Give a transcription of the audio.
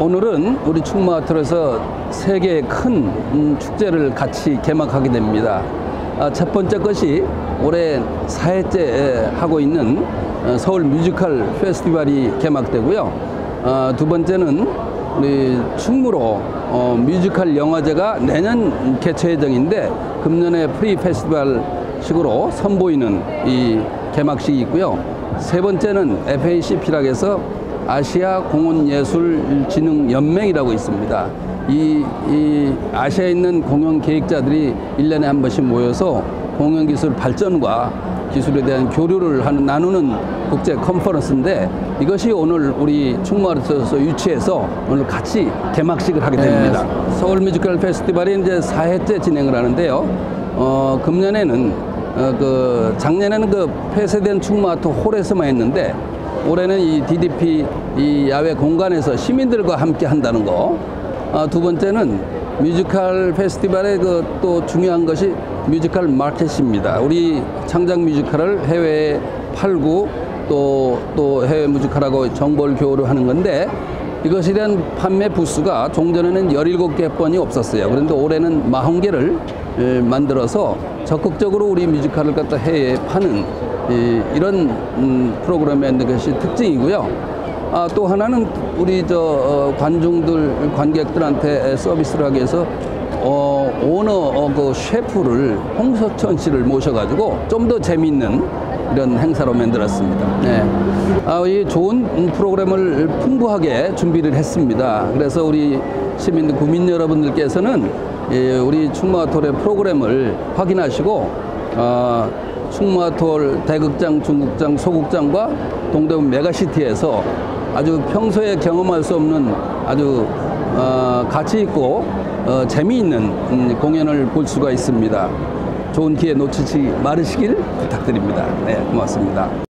오늘은 우리 충무아트에서 세 개의 큰 음, 축제를 같이 개막하게 됩니다. 아, 첫 번째 것이 올해 4회째 하고 있는 어, 서울 뮤지컬 페스티벌이 개막되고요. 아, 두 번째는 우리 충무로 어, 뮤지컬 영화제가 내년 개최 예정인데 금년에 프리 페스티벌 식으로 선보이는 이 개막식이 있고요. 세 번째는 FACP라고 해서 아시아 공원예술진흥연맹이라고 있습니다. 이, 이 아시아에 있는 공연 계획자들이 일년에한 번씩 모여서 공연기술 발전과 기술에 대한 교류를 하는, 나누는 국제 컨퍼런스인데 이것이 오늘 우리 충무아트에서 유치해서 오늘 같이 개막식을 하게 됩니다. 서울 뮤지컬 페스티벌이 이제 4회째 진행을 하는데요. 어, 금년에는 어, 그 작년에는 그 폐쇄된 충무아트 홀에서만 했는데 올해는 이 DDP 이 야외 공간에서 시민들과 함께 한다는 거. 아, 두 번째는 뮤지컬 페스티벌의 그 또 중요한 것이 뮤지컬 마켓입니다. 우리 창작 뮤지컬을 해외에 팔고 또, 또 해외 뮤지컬하고 정보를 교류를 하는 건데 이것에 대한 판매 부수가 종전에는 17개 번이 없었어요. 그런데 올해는 40개를 만들어서 적극적으로 우리 뮤지컬을 갖다 해외에 파는 이, 이런 음, 프로그램의 것이 특징이고요. 아, 또 하나는 우리 저 어, 관중들 관객들한테 서비스를 하기 위해서 어, 오너 어, 그 셰프를 홍석천 씨를 모셔가지고 좀 더 재미있는 이런 행사로 만들었습니다. 네. 아, 이 좋은 프로그램을 풍부하게 준비를 했습니다. 그래서 우리 시민 구민 여러분들께서는 예, 우리 충무아톨의 프로그램을 확인하시고 어, 충무아톨 대극장, 중국장, 소극장과 동대문 메가시티에서 아주 평소에 경험할 수 없는 아주 어, 가치 있고 어, 재미있는 음, 공연을 볼 수가 있습니다. 좋은 기회 놓치지 말으시길 부탁드립니다. 네, 고맙습니다.